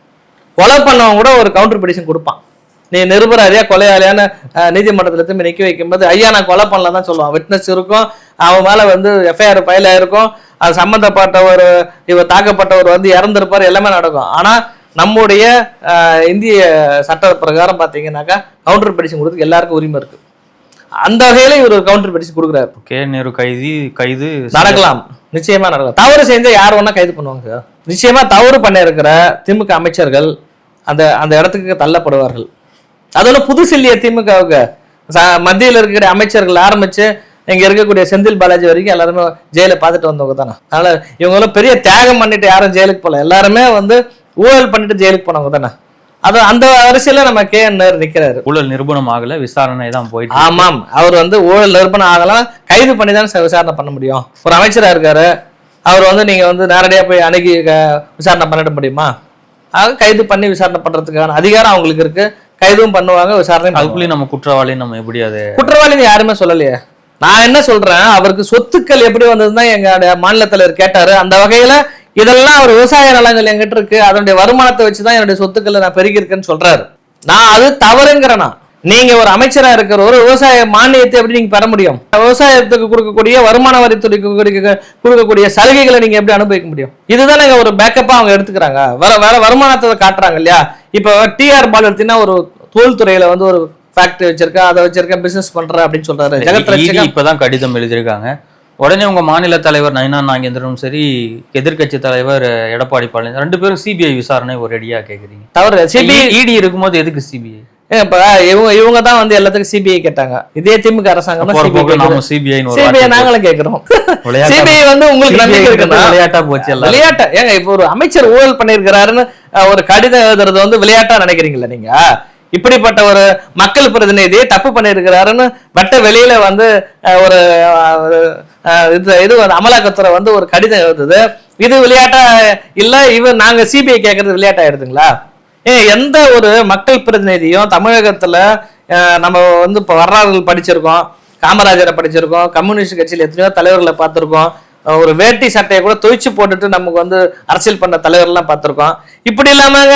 கொலை பண்ணவன் கூட ஒரு கவுண்டர் பெட்டிஷன் கொடுப்பான். நீ நிருபராதியா கொலையாளியான நீதிமன்றத்துல திரும்பி நிக்க வைக்கும்போது ஐயா நான் கொலை பண்ணல தான் சொல்லுவான். விட்னஸ் இருக்கும். அவன் மேல வந்து எஃப்ஐஆர் ஃபைல் ஆயிருக்கும். அது சம்பந்தப்பட்ட ஒரு இவர் தாக்கப்பட்டவர் வந்து இறந்திருப்பார். எல்லாமே நடக்கும். ஆனா நம்முடைய இந்திய சட்ட பிரகாரம் பாத்தீங்கன்னாக்கா கவுண்டர் பெட்டிஷன் கொடுத்து எல்லாருக்கும் உரிமை இருக்கு. அந்த வகையில இவர் ஒரு கவுண்டர் பெட்டிஷன் கொடுக்குறாரு. கே நேரு கைதி கைது நடக்கலாம். நிச்சயமா நடக்கலாம். தவறு செஞ்சா யார் வேணா கைது பண்ணுவாங்க சார். நிச்சயமா தவறு பண்ண இருக்கிற திமுக அமைச்சர்கள் அந்த அந்த இடத்துக்கு தள்ளப்படுவார்கள். அதோட புதுசு இல்லையா திமுகவுக்கு. மத்தியில் இருக்கிற அமைச்சர்கள் ஆரம்பிச்சு இங்க இருக்கக்கூடிய செந்தில் பாலாஜி வரைக்கும் எல்லாருமே ஜெயில பார்த்துட்டு வந்தவங்க தானே. அதனால இவங்களும் பெரிய தியாகம் பண்ணிட்டு யாரும் ஜெயிலுக்கு போல. எல்லாருமே வந்து ஊழல் பண்ணிட்டு ஜெயிலுக்கு போனவங்க தானே. அது அந்த வரிசையில நம்ம கே என் நேரு நிக்கிறாரு. ஊழல் நிரூபணம் ஆகல விசாரணை தான் போயிட்டு. ஆமாம் அவர் வந்து ஊழல் நிரூபணம் ஆகலாம் கைது பண்ணி தான் சார் விசாரணை பண்ண முடியும். ஒரு அமைச்சரா இருக்காரு. அவர் வந்து நீங்க வந்து நேரடியா போய் அணுகி விசாரணை பண்ணிட முடியுமா? ஆக கைது பண்ணி விசாரணை பண்றதுக்கான அதிகாரம் அவங்களுக்கு இருக்கு. கைதும் பண்ணுவாங்க விசாரணை அதுக்குள்ளேயும் நம்ம குற்றவாளி நம்ம எப்படி அது குற்றவாளின்னு யாருமே சொல்லலையே. நான் என்ன சொல்றேன் அவருக்கு சொத்துக்கள் எப்படி வந்ததுன்னு தான் எங்க மாநில தலைவர் கேட்டாரு. அந்த வகையில இதெல்லாம் அவர் விவசாய நிலங்கள் எங்கிட்ட இருக்கு. அதனுடைய வருமானத்தை வச்சுதான் என்னுடைய சொத்துக்களை நான் பெருகியிருக்கேன்னு சொல்றாரு. நான் அது தவறுங்கிறேன் நான். நீங்க ஒரு அமைச்சரா இருக்கிற ஒரு விவசாய மானியத்தை எப்படி நீங்க பெற முடியும்? விவசாயத்துக்கு கொடுக்கக்கூடிய வருமான வரித்துறைக்கு கொடுக்க- கொடுக்கக்கூடிய சலுகைகளை நீங்க எப்படி அனுபவிக்க முடியும்? இதுதானே ஒரு பேக்கப்பா அவங்க எடுத்துக்கிறாங்க. வேற வேற வருமானத்தை காட்டுறாங்க இல்லையா? இப்போ டிஆர் பால் எடுத்தீங்கன்னா ஒரு தோல் துறையில வந்து ஒரு ஃபேக்டரி வச்சிருக்கேன் அதை வச்சிருக்கேன் பிசினஸ் பண்றேன் அப்படின்னு சொல்றாரு. ஜெகத் இப்பதான் கடிதம் எழுதியிருக்காங்க. உடனே உங்க மாநில தலைவர் நயினா நாகேந்திரனும் சரி எதிர்க்கட்சி தலைவர் எடப்பாடி பழனிசாமி ரெண்டு பேரும் சிபிஐ விசாரணை ஒரு அடியா கேக்குறீங்க. தவறு. சிபிஐ இடி இருக்கும்போது எதுக்கு சிபிஐ இப்ப இவங்க இவங்க தான் வந்து எல்லாத்துக்கும் சிபிஐ கேட்டாங்க. இதே திமுக அரசாங்கம் சிபிஐ சிபிஐ நாங்களும் கேக்குறோம். விளையாட்டா- சிபிஐ வந்து உங்களுக்கு நம்பிக்கை இருக்குன்னா விளையாட்டா போச்சு விளையாட்டா ஏங்க இப்ப ஒரு அமைச்சர் ஊழல் பண்ணிருக்கிறாருன்னு ஒரு கடிதம் எழுதுறது வந்து விளையாட்டா நினைக்கிறீங்களா நீங்க? இப்படிப்பட்ட ஒரு மக்கள் பிரதிநிதி தப்பு பண்ணியிருக்கிறாருன்னு வெட்ட வெளியில வந்து ஒரு இது இது வந்து அமலாக்கத்துறை வந்து ஒரு கடிதம் எழுதுது. இது விளையாட்டா இல்ல இவன் நாங்க சிபிஐ கேட்கறது விளையாட்டா ஆயிடுதுங்களா எந்த ஒரு மக்கள் பிரதிநிதியும் தமிழகத்துல நம்ம வந்து இப்போ வரலாறுகள் படிச்சிருக்கோம் காமராஜரை படிச்சிருக்கோம் கம்யூனிஸ்ட் கட்சியில் எத்தனையோ தலைவர்களை பார்த்துருக்கோம். ஒரு வேட்டி சட்டையை கூட தொய்ச்சி போட்டுட்டு நமக்கு வந்து அரசியல் பண்ண தலைவர்லாம் பார்த்துருக்கோம். இப்படி இல்லாமங்க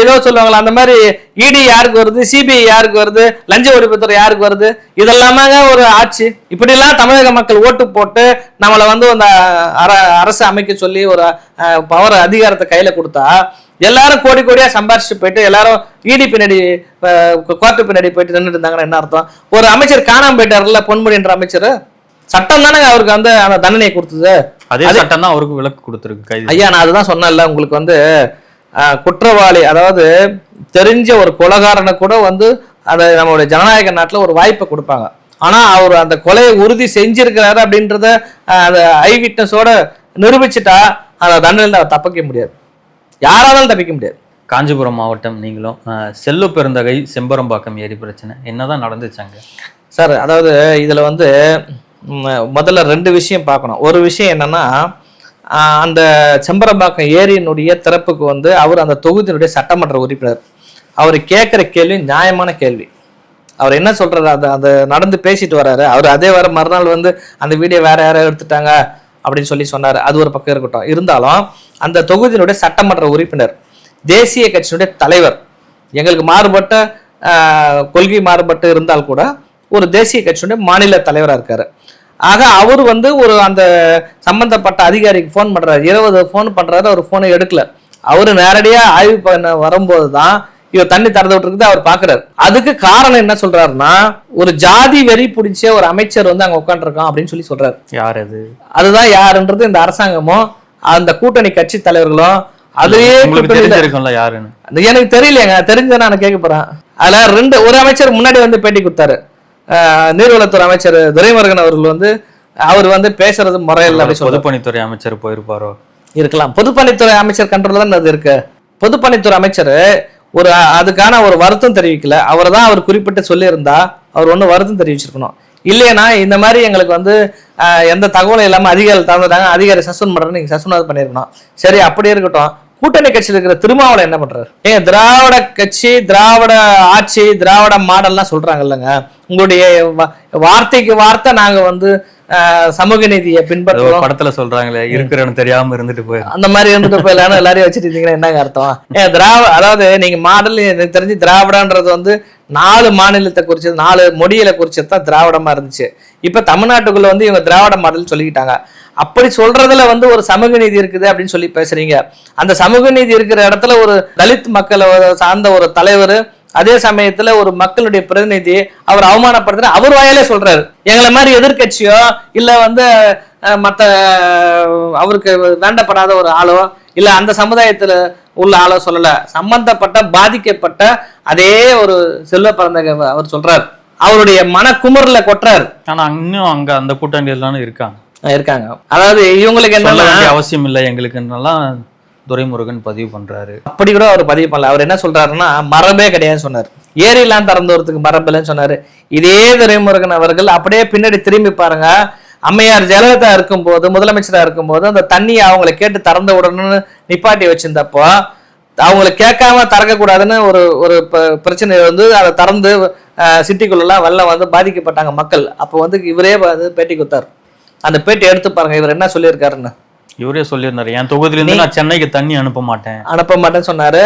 ஏதோ சொல்லுவாங்களா அந்த மாதிரி இடி யாருக்கு வருது சிபிஐ யாருக்கு வருது லஞ்ச ஒழிப்புத்துறை யாருக்கு வருது இதெல்லாமாங்க ஒரு ஆட்சி. இப்படிலாம் தமிழக மக்கள் ஓட்டு போட்டு நம்மளை வந்து அந்த அர அரசு அமைக்க சொல்லி ஒரு பவர் அதிகாரத்தை கையில கொடுத்தா எல்லாரும் கோடி கோடியா சம்பாரிச்சுட்டு போயிட்டு எல்லாரும் இடி பின்னாடி கோர்ட்டு பின்னாடி போயிட்டு நின்றுட்டு இருந்தாங்கன்னா என்ன அர்த்தம்? ஒரு அமைச்சர் காணாம போயிட்டாருல்ல பொன்முடின்ற அமைச்சர்? சட்டம் தானே அவருக்கு வந்து அந்த தண்டனையை கொடுத்தது? அதே சட்டம் தான் அவருக்கு விலக்கு கொடுத்துருக்கு ஐயா நான் அதுதான் சொன்னேன்ல உங்களுக்கு வந்து குற்றவாளி அதாவது தெரிஞ்ச ஒரு கொலகாரனை கூட வந்து அந்த நம்மளுடைய ஜனநாயக நாட்டுல ஒரு வாய்ப்பை கொடுப்பாங்க. ஆனா அவர் அந்த கொலையை உறுதி செஞ்சிருக்கிறாரு அப்படின்றத அந்த ஐ விட்னஸோட நிரூபிச்சுட்டா அந்த அவர் தப்பிக்க முடியாது. யாராலும் தப்பிக்க முடியாது. காஞ்சிபுரம் மாவட்டம் நீங்களும் செல்வ பெருந்தகை செம்பரம்பாக்கம் ஏரி பிரச்சனை. என்னதான் நடந்துச்சாங்க சார் அதாவது இதுல வந்து முதல்ல ரெண்டு விஷயம் பார்க்கணும். ஒரு விஷயம் என்னன்னா அந்த செம்பரம்பாக்கம் ஏரியினுடைய திறப்புக்கு வந்து அவர் அந்த தொகுதியினுடைய சட்டமன்ற உறுப்பினர். அவர் கேட்குற கேள்வி நியாயமான கேள்வி. அவர் என்ன சொல்றாரு? அந்த அந்த நடந்து பேசிட்டு வர்றாரு. அவர் அதே வர மறுநாள் வந்து அந்த வீடியோ வேற யாரோ எடுத்துட்டாங்க அப்படின்னு சொல்லி சொன்னாரு. அது ஒரு பக்கம் இருக்கட்டும். இருந்தாலும் அந்த தொகுதியினுடைய சட்டமன்ற உறுப்பினர் தேசிய கட்சியினுடைய தலைவர். எங்களுக்கு மாறுபட்ட கொள்கை மாறுபட்டு இருந்தால் கூட ஒரு தேசிய கட்சியினுடைய மாநில தலைவராக இருக்காரு. ஆக அவர் வந்து ஒரு அந்த சம்பந்தப்பட்ட அதிகாரிக்கு ஃபோன் பண்றாரு. இருபது ஃபோன் பண்றாரு அவர் ஃபோனை எடுக்கல. அவர் நேரடியா ஆய்வு பண்ண வரும்போது தான் இவர் தண்ணி திறந்து விட்டுருக்குது அவர் பாக்குறாரு. அதுக்கு காரணம் என்ன சொல்றாருன்னா ஒரு ஜாதி வெறி பிடிச்ச ஒரு அமைச்சர் வந்து அங்க உட்காந்துருக்கான் அப்படின்னு சொல்லி சொல்றாரு. யார் அது? அதுதான் யாருன்றது இந்த அரசாங்கமும் அந்த கூட்டணி கட்சி தலைவர்களும் அதுலயே எனக்கு தெரியலையேங்க தெரிஞ்ச நான் கேட்க போறேன். அதுல ரெண்டு ஒரு அமைச்சர் முன்னாடி வந்து பேட்டி கொடுத்தாரு. நீர்வளத்துறை அமைச்சர் துரைமுருகன் அவர்கள் வந்து அவர் வந்து பேசுறது முறையில்லை அப்படி சொல்லுவார் பொதுப்பணித்துறை அமைச்சர் போயிருப்பாரோ? இருக்கலாம். பொதுப்பணித்துறை அமைச்சர் கண்ட்ரோல் தான் அது இருக்கு. பொதுப்பணித்துறை அமைச்சர் ஒரு அதுக்கான ஒரு வருத்தம் தெரிவிக்கல. அவர் தான் அவர் குறிப்பிட்டு சொல்லியிருந்தா அவர் ஒன்றும் வருத்தம் தெரிவிச்சிருக்கணும். இல்லையனா இந்த மாதிரி எங்களுக்கு வந்து எந்த தகவலும் இல்லாமல் அதிகாரி தந்துட்டாங்க அதிகாரி சஸ்பெண்ட் பண்ணுறது நீங்கள் சஸ்பெண்ட் பண்ணியிருக்கணும் சரி அப்படியே இருக்கட்டும். கூட்டணி கட்சியில் இருக்கிற திருமாவளை என்ன பண்றாரு? ஏங்க திராவிட கட்சி திராவிட ஆட்சி திராவிட மாடல்லாம் சொல்றாங்க இல்லைங்க உங்களுடைய வார்த்தைக்கு வார்த்தை நாங்க வந்து சமூக நீதியை பின்பற்றுறோம். படத்துல சொல்றாங்களே இருக்கிறன்னு தெரியாம இருந்துட்டு போயிரு. அந்த மாதிரி இருந்துட்டு போயிடலான்னு எல்லாரையும் வச்சுட்டு இருந்தீங்கன்னா என்னங்க அர்த்தம்? ஏன் திராவிட அதாவது நீங்க மாடல் எனக்கு தெரிஞ்சு திராவிடன்றது வந்து நாலு மாநிலத்தை குறிச்சது நாலு மொழியில குறிச்சது தான் திராவிடமா இருந்துச்சு. இப்ப தமிழ்நாட்டுக்குள்ள வந்து இவங்க திராவிட மாடல் சொல்லிக்கிட்டாங்க. அப்படி சொல்றதுல வந்து ஒரு சமூக நீதி இருக்குது அப்படின்னு சொல்லி பேசுறீங்க. அந்த சமூக நீதி இருக்கிற இடத்துல ஒரு தலித் மக்களை சார்ந்த ஒரு தலைவர் அதே சமயத்துல ஒரு மக்களுடைய பிரதிநிதி அவர் அவமானப்படுத்துற அவர் வாயாலே சொல்றாரு. எங்களை மாதிரி எதிர்க்கட்சியோ இல்ல வந்து அஹ், அவருக்கு வேண்டப்படாத ஒரு ஆளோ இல்ல அந்த சமுதாயத்துல உள்ள ஆளோ சொல்லல. சம்பந்தப்பட்ட பாதிக்கப்பட்ட அதே ஒரு செல்வ பிறந்தக அவர் சொல்றாரு. அவருடைய மன குமுறல கொட்டுறாரு. ஆனா இன்னும் அங்க அந்த கூட்டணியில இருக்காங்க. இருக்காங்க. அதாவது இவங்களுக்கு வேண்டிய அவசியம் இல்லை எங்களுக்குன்னெல்லாம் துரைமுருகன் பதிவு பண்றாரு. அப்படி கூட அவர் பதிவு பண்ணல. அவர் என்ன சொல்றாருன்னா மரபே கிடையாதுன்னு சொன்னார். ஏரியெல்லாம் திறந்து வரதுக்கு மரபு இல்லைன்னு சொன்னாரு. இதே துரைமுருகன் அவர்கள் அப்படியே பின்னாடி திரும்பி பாருங்க. அம்மையார் ஜெயலலிதா இருக்கும்போது முதலமைச்சராக இருக்கும்போது அந்த தண்ணியை அவங்கள கேட்டு திறந்து விடணும்னு நிப்பாட்டி வச்சிருந்தப்போ அவங்கள கேட்காம திறக்கக்கூடாதுன்னு ஒரு ஒரு ப- பிரச்சனை வந்து அதை திறந்து சிட்டிக்குள்ளெல்லாம் வெள்ளம் வந்து பாதிக்கப்பட்டாங்க மக்கள். அப்போ வந்து இவரே வந்து பேட்டி கொடுத்தார். அந்த பேட்டி எடுத்து பாருங்க இவர் என்ன சொல்லியிருக்காருன்னு. இவரே சொல்லியிருந்தாரு என் தொகுதியில இருந்து நான் சென்னைக்கு தண்ணி அனுப்ப மாட்டேன். அனுப்ப மாட்டேன்னு சொன்னாரு.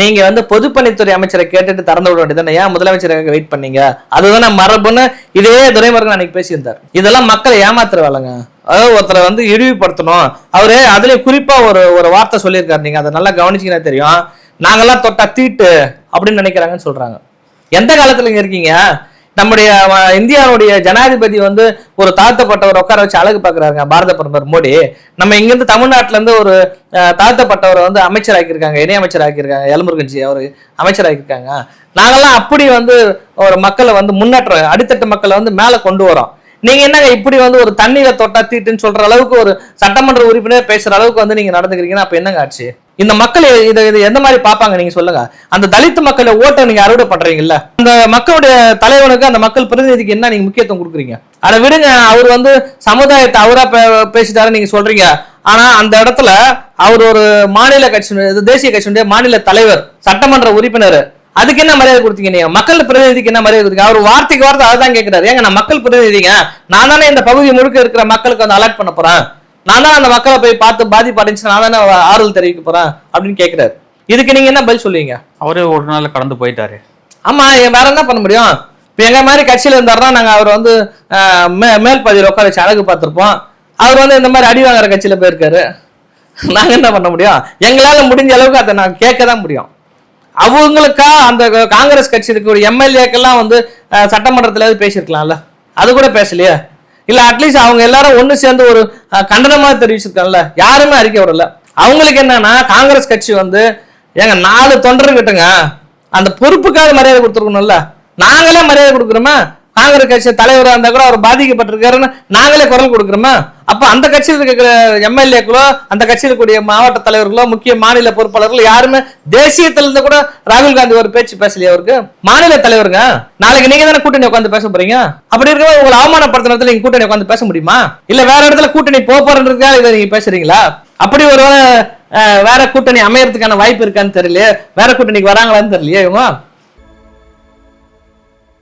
நீங்க வந்து பொதுப்பணித்துறை அமைச்சரை கேட்டுட்டு திறந்து விட வேண்டியதானே ஏன் முதலமைச்சருக்காக வெயிட் பண்ணீங்க? அதுதானே மரபுன்னு இதே துரைமுருகன் அன்னைக்கு பேசியிருந்தார். இதெல்லாம் மக்களை ஏமாத்துற வேலைங்க அதாவது ஒருத்தரை வந்து இழிவுபடுத்தணும். அவரு அதுலயும் குறிப்பா ஒரு ஒரு வார்த்தை சொல்லியிருக்காரு. நீங்க அதை நல்லா கவனிச்சீங்கன்னா தெரியும். நாங்கெல்லாம் தொட்டா தீட்டு அப்படின்னு நினைக்கிறாங்கன்னு சொல்றாங்க. எந்த காலத்துல இங்க இருக்கீங்க? நம்முடைய இந்தியாவுடைய ஜனாதிபதி வந்து ஒரு தாழ்த்தப்பட்டவர் உட்கார வச்சு அழகு பார்க்குறாருங்க பாரத பிரதமர் மோடி. நம்ம இங்கேருந்து தமிழ்நாட்டிலேருந்து ஒரு தாழ்த்தப்பட்டவரை வந்து அமைச்சர் ஆக்கியிருக்காங்க இணை அமைச்சர் ஆக்கியிருக்காங்க எலமுருகன்ஜி அவர் அமைச்சர் ஆக்கியிருக்காங்க நாங்கெல்லாம் அப்படி வந்து ஒரு மக்களை வந்து முன்னேற்றம் அடித்தட்டு மக்களை வந்து மேலே கொண்டு வரோம். நீங்க என்னங்க இப்படி வந்து ஒரு தண்ணீரை தொட்டா தீட்டுன்னு சொல்ற அளவுக்கு ஒரு சட்டமன்ற உறுப்பினர் பேசுற அளவுக்கு வந்து நீங்க நடந்துக்கிறீங்கன்னா அப்ப என்னங்க ஆச்சு? இந்த மக்கள் இதை இது எந்த மாதிரி பார்ப்பாங்க நீங்க சொல்லுங்க? அந்த தலித் மக்களை ஓட்டை நீங்க அறுவடை பண்றீங்கல்ல அந்த மக்களுடைய தலைவனுக்கு அந்த மக்கள் பிரதிநிதிக்கு என்ன நீங்க முக்கியத்துவம் கொடுக்குறீங்க? அதை விடுங்க அவர் வந்து சமுதாயத்தை அவரா பே- பேசிட்டாரு நீங்க சொல்றீங்க. ஆனா அந்த இடத்துல அவர் ஒரு மாநில கட்சி தேசிய கட்சியுடைய மாநில தலைவர் சட்டமன்ற உறுப்பினர். அதுக்கு என்ன மரியாதை கொடுத்தீங்க நீங்க? மக்கள் பிரதிநிதிக்கு என்ன மரியாதை கொடுத்தீங்க? அவர் வார்த்தைக்கு வார்த்தை அதான் கேட்கிறாரு. ஏங்க நான் மக்கள் பிரதிநிதிங்க. நான் தானே இந்த பகுதி முழுக்க இருக்கிற மக்களுக்கு வந்து அலர்ட் பண்ண போறேன்? நான் தான் அந்த மக்களை போய் பார்த்து பாதிப்பு அடைஞ்சு நான் தானே ஆறுதல் தெரிவிக்க போறேன் அப்படின்னு கேட்கிறாரு இதுக்கு நீங்க என்ன பதில் சொல்லுவீங்க? அவரே ஒரு நாள் கடந்து போயிட்டாரு. ஆமா வேற என்ன பண்ண முடியும்? இப்ப எங்க மாதிரி கட்சியில இருந்தாருன்னா நாங்க அவர் வந்து மே- மேல் பதிவில் உட்கார வச்சு அழகு பார்த்திருப்போம். அவர் வந்து இந்த மாதிரி அடி வாங்குற கட்சியில போயிருக்காரு. நாங்க என்ன பண்ண முடியும்? எங்களால முடிஞ்ச அளவுக்கு அதை நான் கேட்க தான் முடியும். அவங்களுக்கா அந்த காங்கிரஸ் கட்சி இருக்கக்கூடிய எம்எல்ஏக்கெல்லாம் வந்து சட்டமன்றத்துல பேசியிருக்கலாம்ல? அது கூட பேசலையே. இல்லை அட்லீஸ்ட் அவங்க எல்லாரும் ஒன்று சேர்ந்து ஒரு கண்டனமாக தெரிவிச்சிருக்காங்கல்ல? யாருமே அறிக்கை வரல அவங்களுக்கு என்னன்னா காங்கிரஸ் கட்சி வந்து ஏங்க நாலு தொண்டர்கிட்டங்க அந்த பொறுப்புக்காக மரியாதை கொடுத்துருக்கணும்ல. நாங்களே மரியாதை கொடுக்குறோமா காங்கிரஸ் கட்சி தலைவராக இருந்தா கூட அவர் பாதிக்கப்பட்டிருக்காருன்னு நாங்களே குரல் கொடுக்குறோமா? அப்ப அந்த கட்சியில் இருக்கிற எம்எல்ஏக்களோ அந்த கட்சியில் இருக்கக்கூடிய மாவட்ட தலைவர்களோ முக்கிய மாநில பொறுப்பாளர்களோ யாருமே தேசியத்துல இருந்து கூட ராகுல் காந்தி ஒரு பேச்சு பேசலையே அவருக்கு? மாநில தலைவருங்க. நாளைக்கு நீங்க தானே கூட்டணி உட்காந்து பேச போறீங்க? அப்படி இருக்கும்போது உங்களை அவமானப்படுத்தினத்துல நீங்க கூட்டணி உட்காந்து பேச முடியுமா? இல்ல வேற இடத்துல கூட்டணி போக போறதுக்காக இதை நீங்க பேசுறீங்களா? அப்படி ஒரு வேற கூட்டணி அமையறதுக்கான வாய்ப்பு இருக்கான்னு தெரியல வேற கூட்டணிக்கு வராங்களான்னு தெரியலையே இவங்க?